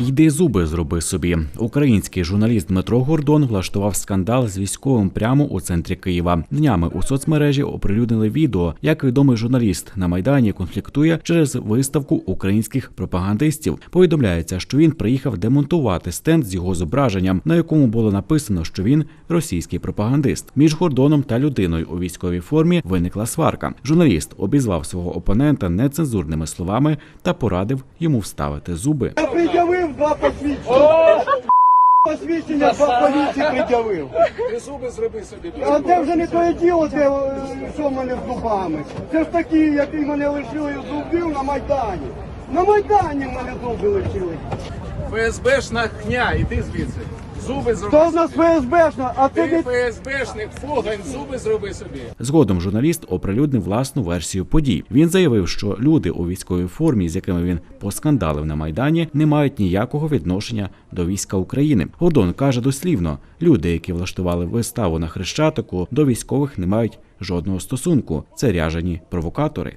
Йди зуби зроби собі. Український журналіст Дмитро Гордон влаштував скандал з військовим прямо у центрі Києва. Днями у соцмережі оприлюднили відео, як відомий журналіст на майдані конфліктує через виставку українських пропагандистів. Повідомляється, що він приїхав демонтувати стенд з його зображенням, на якому було написано, що він російський пропагандист. Між Гордоном та людиною у військовій формі виникла сварка. Журналіст обізвав свого опонента нецензурними словами та порадив йому вставити зуби. Пред'явив два посвідчення. Посвідчення два поліції пред'явив. Ти зуби зроби собі. А це вже не тоє діло, де, е, що в мене з зубами. Це ж такі, які мене лишили зубів на Майдані. На Майдані в мене зуби лишили. ФСБшна хня, іди звідси. Зуби зроби. То в нас ФСБшна, а ти Ти не ФСБшник, фогань, зуби зроби собі. Згодом журналіст оприлюднив власну версію подій. Він заявив, що люди у військовій формі, з якими він поскандалив на майдані, не мають ніякого відношення до війська України. Гордон каже дослівно: люди, які влаштували виставу на хрещатику, до військових не мають жодного стосунку. Це ряжені провокатори.